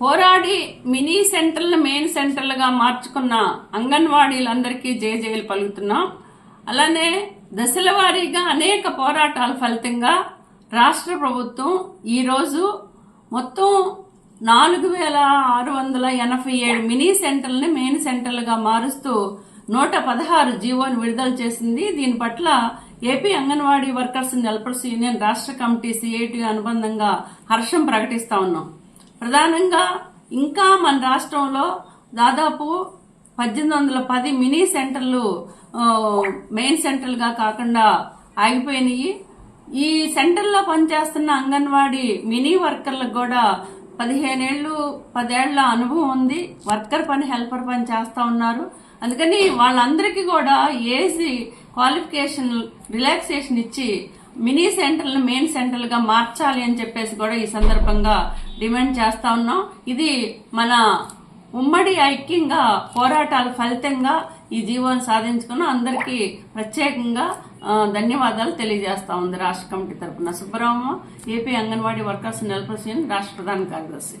పోరాడి మినీ సెంటర్లు మెయిన్ సెంటర్లుగా మార్చుకున్న అంగన్వాడీలందరికీ జేజేలు పలుకుతున్నాం. అలానే దశల వారీగా అనేక పోరాటాల ఫలితంగా రాష్ట్ర ప్రభుత్వం ఈరోజు మొత్తం నాలుగు వేల ఆరు వందల ఎనభై ఏడు మినీ సెంటర్లని మెయిన్ సెంటర్లుగా మారుస్తూ నూట పదహారు జీవోని విడుదల చేసింది. దీని పట్ల AP Anganwadi workers and union రాష్ట్ర కమిటీ సిఐటి అనుబంధంగా హర్షం ప్రకటిస్తా ఉన్నాం. ప్రధానంగా ఇంకా మన రాష్ట్రంలో దాదాపు పద్దెనిమిది వందల పది మినీ సెంటర్లు మెయిన్ సెంటర్లుగా కాకుండా ఆగిపోయినాయి. ఈ సెంటర్లో పనిచేస్తున్న అంగన్వాడీ మినీ వర్కర్లకు కూడా పదిహేనేళ్ళు పదేళ్ళ అనుభవం ఉంది. వర్కర్ పని హెల్పర్ పని చేస్తూ ఉన్నారు. అందుకని వాళ్ళందరికీ కూడా ఏసీ క్వాలిఫికేషన్ రిలాక్సేషన్ ఇచ్చి మినీ సెంటర్లను మెయిన్ సెంటర్లుగా మార్చాలి అని చెప్పేసి కూడా ఈ సందర్భంగా డిమాండ్ చేస్తా ఉన్నాం. ఇది మన ఉమ్మడి ఐక్యంగా పోరాటాల ఫలితంగా ఈ జీవోను సాధించుకున్న అందరికీ ప్రత్యేకంగా ధన్యవాదాలు తెలియజేస్తా ఉంది రాష్ట్ర కమిటీ తరపున. సుబ్బరామ ఏపీ అంగన్వాడీ వర్కర్స్ నెలపర్సన్ రాష్ట్ర ప్రధాన కార్యదర్శి.